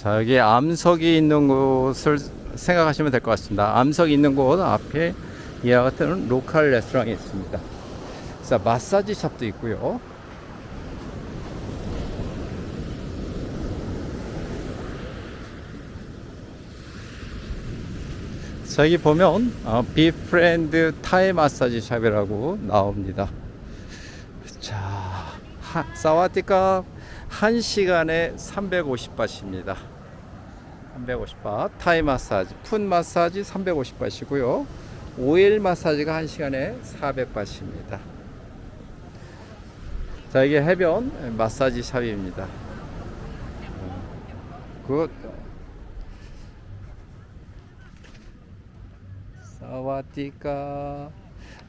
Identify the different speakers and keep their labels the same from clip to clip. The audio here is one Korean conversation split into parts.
Speaker 1: 자 여기 암석이 있는 곳을 생각하시면 될 것 같습니다. 암석이 있는 곳 앞에 이와 같은 로컬 레스토랑이 있습니다. 자 마사지 샵도 있고요. 자, 여기 보면 어, 비프렌드 타이 마사지 샵이라고 나옵니다. 자, 하, 사와디카 1시간에 350바트입니다. 350바트. 타이 마사지, 푼 마사지 350바트이고요. 오일 마사지가 1시간에 400바트입니다. 자, 이게 해변 마사지 샵입니다. 어, 굿. 사와디카.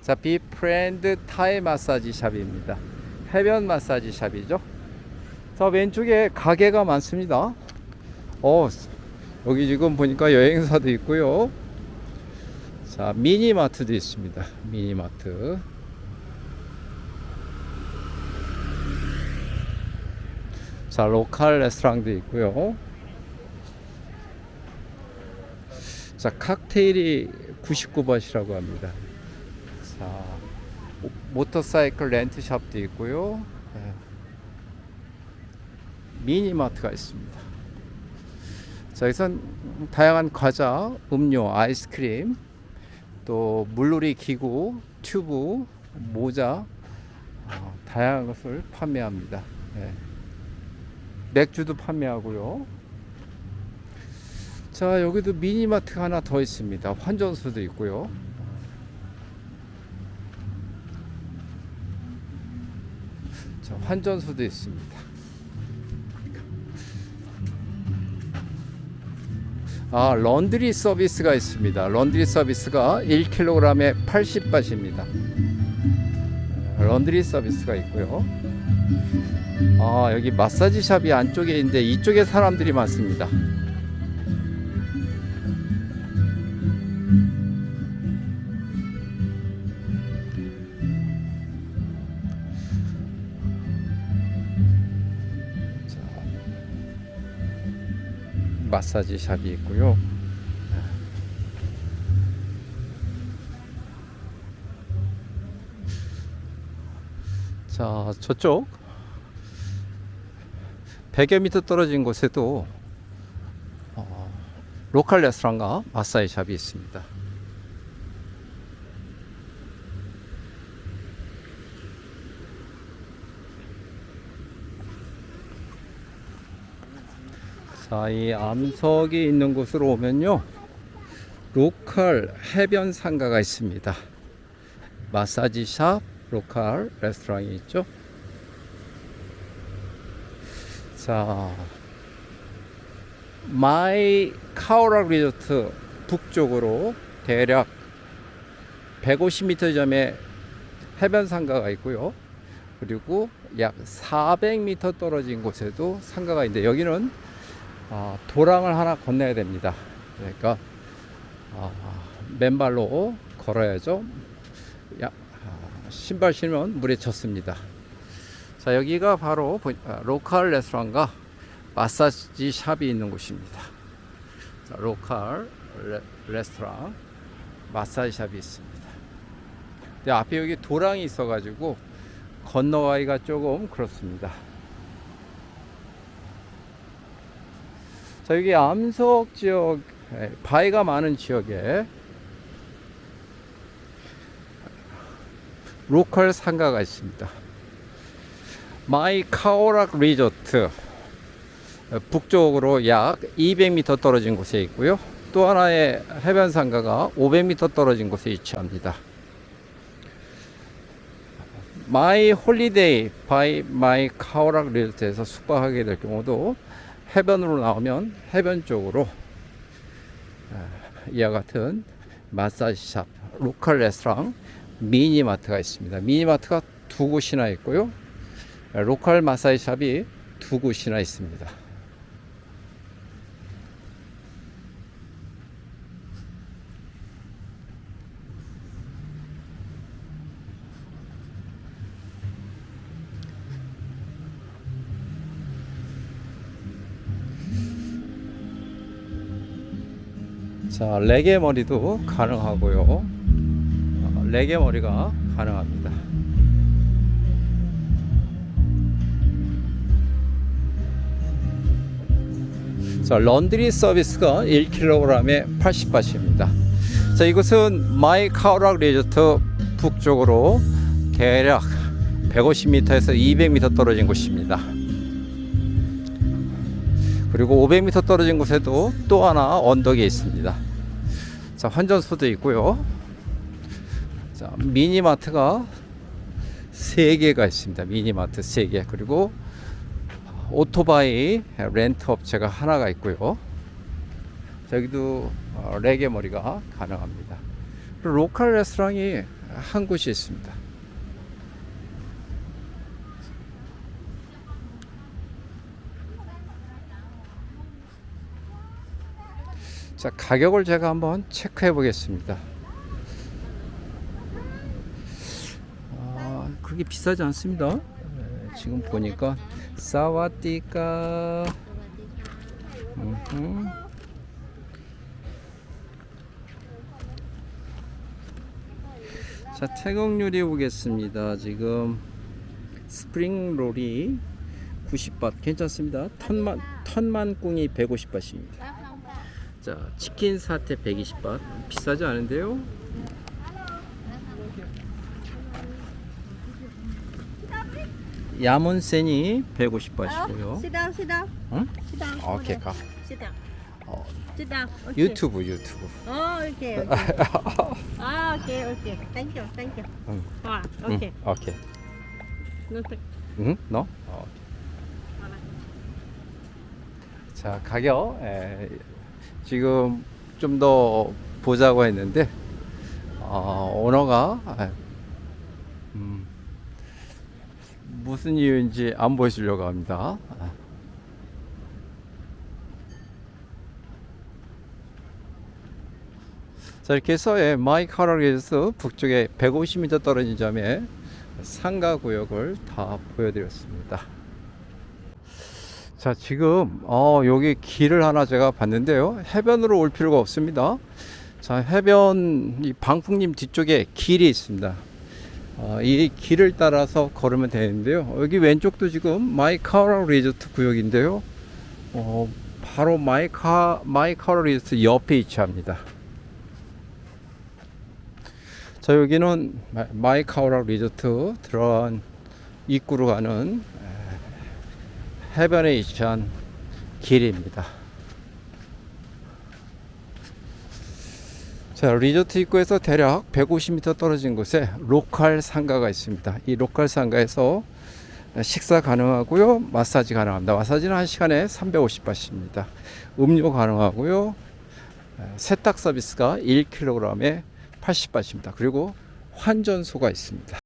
Speaker 1: 자, 비프렌드 타이 마사지 샵입니다. 해변 마사지 샵이죠. 자, 왼쪽에 가게가 많습니다. 어, 여기 지금 보니까 여행사도 있고요. 자, 미니마트도 있습니다. 미니마트. 자, 로컬 레스토랑도 있고요. 자, 칵테일이 99바트라고 합니다. 자, 모- 모터사이클 렌트샵도 있고요. 네. 미니마트가 있습니다. 자, 여기선 다양한 과자, 음료, 아이스크림, 또 물놀이 기구, 튜브, 모자, 어, 다양한 것을 판매합니다. 네. 맥주도 판매하고요. 자, 여기도 미니마트가 하나 더 있습니다. 환전소도 있고요. 자, 환전소도 있습니다. 아, 런드리 서비스가 있습니다. 런드리 서비스가 1kg에 80바트입니다. 런드리 서비스가 있고요. 아, 여기 마사지 샵이 안쪽에 있는데 이쪽에 사람들이 많습니다. 마사지 샵이 있고요. 자, 저쪽 100여 미터 떨어진 곳에도 어, 로컬 레스토랑과 마사지 샵이 있습니다. 자, 이 암석이 있는 곳으로 오면요. 로컬 해변 상가가 있습니다. 마사지 샵, 로컬 레스토랑이 있죠. 자, 마이 카오락 리조트 북쪽으로 대략 150m 점에 해변 상가가 있고요. 그리고 약 400m 떨어진 곳에도 상가가 있는데 여기는 아, 도랑을 하나 건너야 됩니다. 그러니까 아, 맨발로 걸어야죠. 야, 아, 신발 신으면 물에 젖습니다. 자 여기가 바로 보- 아, 로컬 레스토랑과 마사지 샵이 있는 곳입니다. 자, 로컬 레, 레스토랑 마사지 샵이 있습니다. 근데 앞에 여기 도랑이 있어가지고 건너가기가 조금 그렇습니다. 자 여기 암석 지역 에, 바위가 많은 지역에 로컬 상가가 있습니다. 마이 카오락 리조트 어, 북쪽으로 약 200m 떨어진 곳에 있고요. 또 하나의 해변 상가가 500m 떨어진 곳에 위치합니다. 마이 홀리데이 바이 마이 카오락 리조트에서 숙박하게 될 경우도 해변으로 나오면 해변 쪽으로 아, 이와 같은 마사지 샵, 로컬 레스토랑, 미니마트가 있습니다. 미니마트가 두 곳이나 있고요. 로컬 마사지 샵이 두 곳이나 있습니다. 자, 레게 머리도 가능하고요. 어, 레게 머리가 가능합니다. 자, 런드리 서비스가 1kg에 80바트입니다. 자, 이곳은 마이 카우락 리조트 북쪽으로 대략 150m에서 200m 떨어진 곳입니다. 그리고 500m 떨어진 곳에도 또 하나 언덕이 있습니다. 자, 환전소도 있고요. 자, 미니마트가 3개가 있습니다. 미니마트 3개. 그리고 오토바이 렌트 업체가 하나가 있고요. 저기도 어, 레게 머리가 가능합니다. 로컬 레스토랑이 한 곳이 있습니다. 자, 가격을 제가 한번 체크해 보겠습니다. 아, 그렇게 비싸지 않습니다. 네, 지금 보니까 사와디까 음흠. 자, 태국 요리 보겠습니다. 지금 스프링 롤이 90밭 괜찮습니다. 턴만 턴만 꿍이 150밭입니다. 자, 치킨 사태 120밭 비싸지 않은데요? 야문센이 150밭이고요.
Speaker 2: Sit down, sit down.
Speaker 1: 응? 오케이 가. 어. 유튜브 유튜브.
Speaker 2: Oh, okay. ah, okay, okay. Thank you, thank you.
Speaker 1: 응.
Speaker 2: Ah,
Speaker 1: 응,
Speaker 2: okay.
Speaker 1: 오케이.
Speaker 2: No, th-
Speaker 1: 응? 너? 어. 자 가격 에, 지금 좀 더 보자고 했는데 어, 오너가 에, 음, 무슨 이유인지 안 보여주려고 합니다. 아. 자 이렇게 해서 예, 마이카라에서 북쪽에 150m 떨어진 점에 상가 구역을 다 보여드렸습니다. 자 지금 어, 여기 길을 하나 제가 봤는데요. 해변으로 올 필요가 없습니다. 자 해변 이 방풍림 뒤쪽에 길이 있습니다. 어, 이 길을 따라서 걸으면 되는데요. 여기 왼쪽도 지금 마이카라 리조트 구역인데요. 어, 바로 마이카 마이카라 리조트 옆에 위치합니다. 자 여기는 마- 마이카라 리조트 들어간 입구로 가는 해변에 위치한 길입니다. 자, 리조트 입구에서 대략 150m 떨어진 곳에 로컬 상가가 있습니다. 이 로컬 상가에서 식사 가능하고요. 마사지 가능합니다. 마사지는 1시간에 350바트입니다. 음료 가능하고요. 세탁 서비스가 1kg에 80바트입니다. 그리고 환전소가 있습니다.